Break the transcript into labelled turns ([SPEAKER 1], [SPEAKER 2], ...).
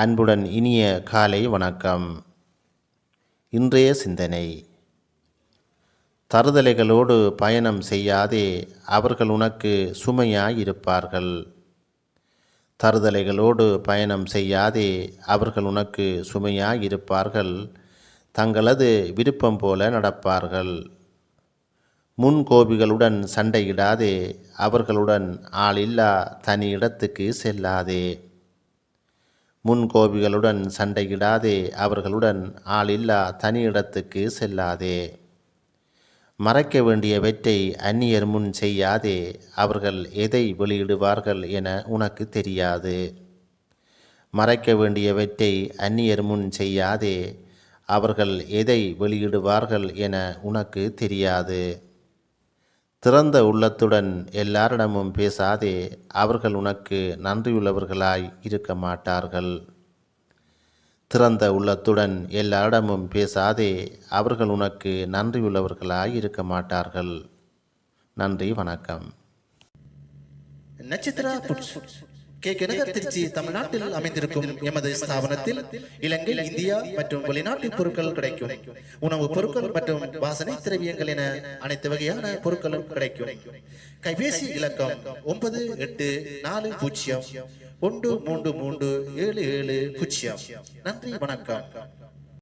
[SPEAKER 1] அன்புடன் இனிய காலை வணக்கம். இன்றைய சிந்தனை. தருதலைகளோடு பயணம் செய்யாதே அவர்கள் உனக்கு சுமையாயிருப்பார்கள். தருதலைகளோடு பயணம் செய்யாதே அவர்கள் உனக்கு சுமையாயிருப்பார்கள். தங்களது விருப்பம் போல நடப்பார்கள். முன்கோபிகளுடன் சண்டையிடாதே அவர்களுடன் ஆளில்லா தனி இடத்துக்கு செல்லாதே. முன்கோபிகளுடன் சண்டையிடாதே அவர்களுடன் ஆளில்லா தனி இடத்துக்கு செல்லாதே. மறைக்க வேண்டியவற்றை அந்நியர் முன் செய்யாதே அவர்கள் எதை வெளியிடுவார்கள் என உனக்கு தெரியாது. மறைக்க வேண்டியவற்றை அந்நியர் முன் செய்யாதே அவர்கள் எதை வெளியிடுவார்கள் என உனக்கு தெரியாது. திறந்த உள்ளத்துடன் எல்லாரிடமும் பேசாதே அவர்கள் உனக்கு நன்றியுள்ளவர்களாய் இருக்க மாட்டார்கள். திறந்த உள்ளத்துடன் எல்லாரிடமும் பேசாதே அவர்கள் உனக்கு நன்றியுள்ளவர்களாய் இருக்க மாட்டார்கள். நன்றி வணக்கம்.
[SPEAKER 2] நட்சத்திர கே கனகர் திருச்சி தமிழ்நாட்டில் அமைந்திருக்கும் எமது ஸ்தாபனத்தில் இலங்கை இந்தியா மற்றும் வெளிநாட்டு பொருட்கள் கிடைக்கும். உணவுப் பொருட்கள் மற்றும் வாசனை திரவியங்கள் என அனைத்து வகையான பொருட்களும் கிடைக்கும். கைபேசி இலக்கம் ஒன்பது எட்டு நாலு பூஜ்ஜியம். ஒன்று மூன்று மூன்று ஏழு ஏழு பூஜ்ஜியம். நன்றி வணக்கம்.